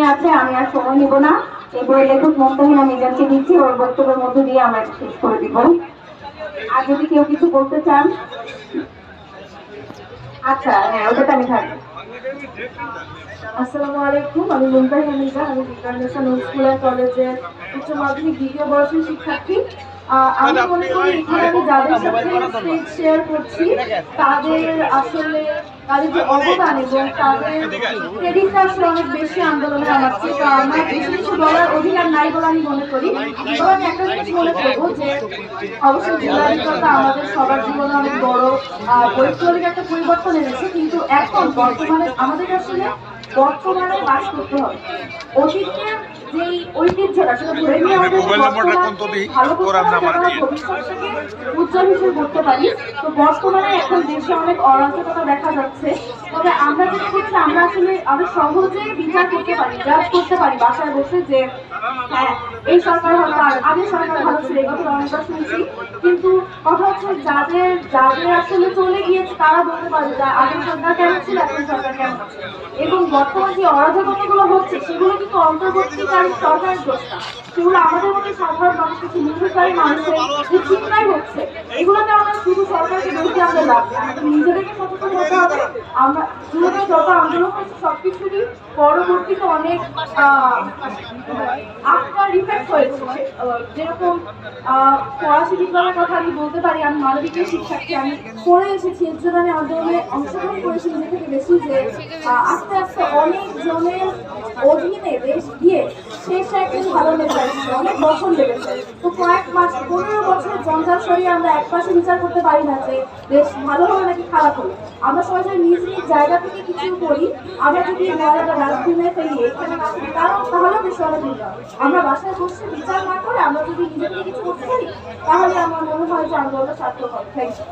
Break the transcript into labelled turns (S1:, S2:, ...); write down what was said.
S1: নিয়ে আছে, আমি আর সময় নিব না। এই বই লেখক মমতাহিনা মিজানকে দিচ্ছি, ওর বক্তব্যের মধ্য দিয়ে আমরা শেষ করে দিব। আর যদি কেউ কিছু বলতে চান? আচ্ছা হ্যাঁ ওটাতে আমি থাকব
S2: আসসালামু আলাইকুম, আমি মুম্বাই হামিদা আমি স্কুল অ্যান্ড কলেজের উচ্চ মাধ্যমিক দ্বিতীয় বর্ষের শিক্ষার্থী। আমি মনে করি এখানে আমি যাদের সাথে স্টেজ শেয়ার করছি তাদের আসলে তাদের যে অবদান এবং তাদের ক্রেডিটটা আসলে অনেক বেশি আন্দোলনে আমার তো আমার বেশি কিছু বলার অধিকার নাই বলে আমি মনে করি। তবে আমি একটা জিনিস মনে করব যে অবশ্যই আমাদের সবার জীবনে অনেক বড় বৈপ্লবিক একটা পরিবর্তন এনেছে। কিন্তু এখন বর্তমানে আমাদের আসলে বর্তমানে বাস করতে হবে অতীতের যেই ঐতিহ্যটা সেটা ধরে নিয়ে আমাদের? ভালো। ভবিষ্যৎটাকে উজ্জ্বল হিসেবে করতে পারি তো বর্তমানে এখন দেশে অনেক অরাজকতা দেখা যাচ্ছে আমরা আসলে আমরা সহজে বিচার করতে পারি জাজ করতে পারি বাসায় বসে যে হ্যাঁ এই সরকার হয়তো আর আগের সরকার ভালো ছিল অনেকবার শুনছি। কিন্তু কথা হচ্ছে যাদের যাদের আসলে চলে গিয়েছে, তারা বলতে পারবে যে আগের সরকার কেমন ছিল, এখন সরকার কেমন এবং বর্তমান যে অরাজকতাগুলো হচ্ছে, সেগুলো কিন্তু অন্তর্বর্তীকালীন সরকারের দোষ না সেগুলো আমাদের মধ্যে সাধারণ মানুষ কিছু নির্ভরকারী মানুষের যে চিন্তাই হচ্ছে, এগুলোতে আমরা শুধু সরকারকে দোষ দিয়ে আমাদের লাভ নিজেদেরকে সচেতন হতে হবে। আমরা জীবনে যত আন্দোলন হচ্ছে সবকিছুরই পরবর্তীতে অনেক আফটার ইফেক্ট হয়েছে। যেরকম ফরাসি কথা আমি বলতে পারি, আমি মানবিকের শিক্ষার্থী, আমি পড়ে এসেছি, এর আন্দোলনে অংশগ্রহণ করেছি নিজে বেশি যে আস্তে আস্তে অনেক জনের অধীনে দেশ গিয়ে শেষে একদিন ভালো নেতা অনেক বছর লেগেছে তো কয়েক মাস, পনেরো বছর জঞ্জাল সরিয়ে আমরা এক পাশে বিচার করতে পারি না যে দেশ ভালো নাকি খারাপ হলো আমরা সবাই যদি নিজ জায়গা থেকে করি, আমরা যদি ময়লাটা বেশি আমরা বাসায় বসে বিচার না করে আমরা যদি নিজে থেকে কিছু করতে পারি, তাহলে আমার মনে হয় যে আন্দোলনটা সার্থক হবে